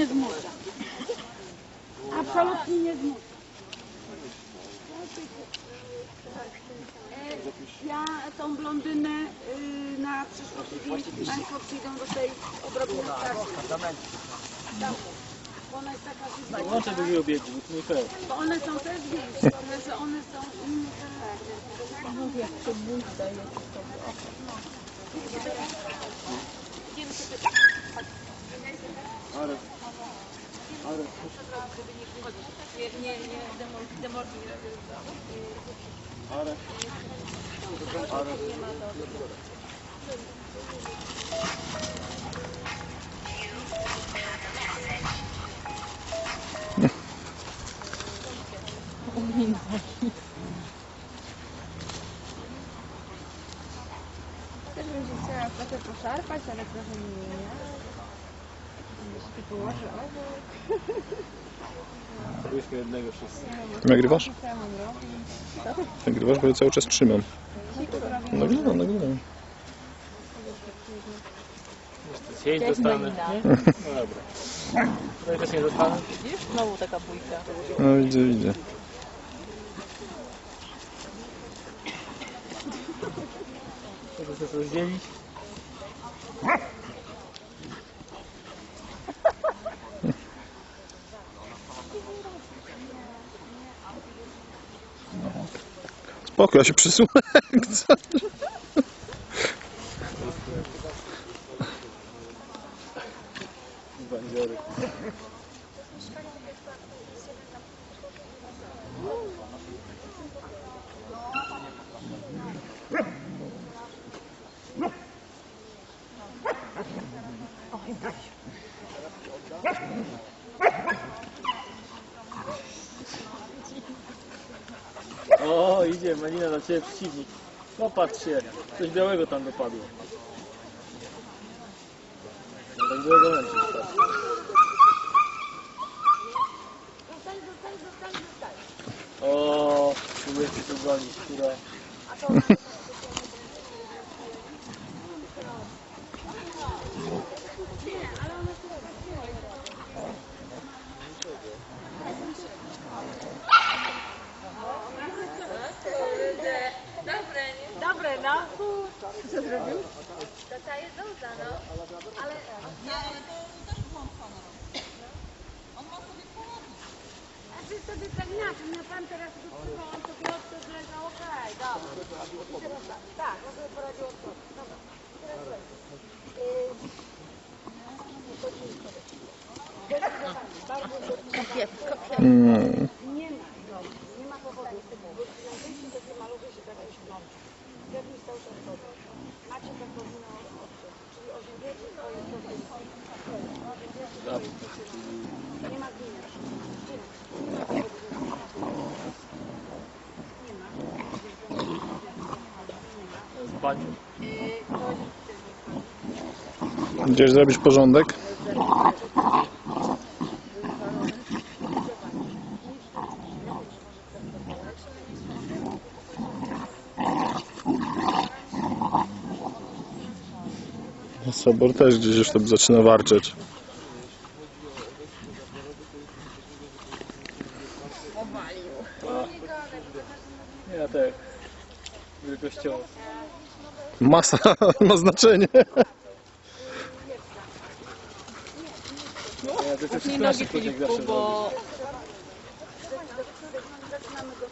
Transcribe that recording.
nie zmusza. Absolutnie nie zmusza. Ja tą blondynę y, na tydzień Państwo przyjdą do tej odrobiny ona jest taka nie fair. Bo one są też większe, one, że one są inne charakter. Jak się ból daje, to Idziemy tak. Ale, ale, Nie, nie, nie, demol, demol, ale, ale. Też bym się chciała trochę poszarpać, ale trochę nie. Jeśli Zabierzmy jednego wszyscy. Nagrywasz? mam robić? Nagrywasz, bo ja cały czas trzymam. Nagrywam, nagrywam. Sieć dostanę. No dobra. Tutaj też nie dostanę. Widzisz? Znowu taka bójka. No widzę, widzę. Muszę coś rozdzielić. Spoko, ja się coś. Bandziory. O, idzie, Malina na ciebie przeciwnik. Popatrz się, coś białego tam dopadło. No, tak było gołębi. O, próbuję się tu gonić, która... No. Tata jest dobrze, no. Ale A ty sobie tak inaczej, no pan teraz wypływał, on sobie odszedł, leżał, okej, dobra. I teraz tak, tak, on sobie poradził od przodu. Dobra, I teraz słuchaj. kopiec, kopiec. Mm. Nie ma, dobra, nie ma powodu. Bo najwyżsi takie maluchy się tak śmieją. W jakimś cały czas chodzą. Macie taką minę odciąć, czyli ożywiecie swoje procesy. Nie ma gliny. Nie ma. Z baniu. Gdzieś zrobić porządek? Sobor też gdzieś już tam zaczyna warczeć. Ja tak. Wielkościowo. Masa ma znaczenie. Ja to też nogi projekt Filipku, zawsze bo Zaczynamy go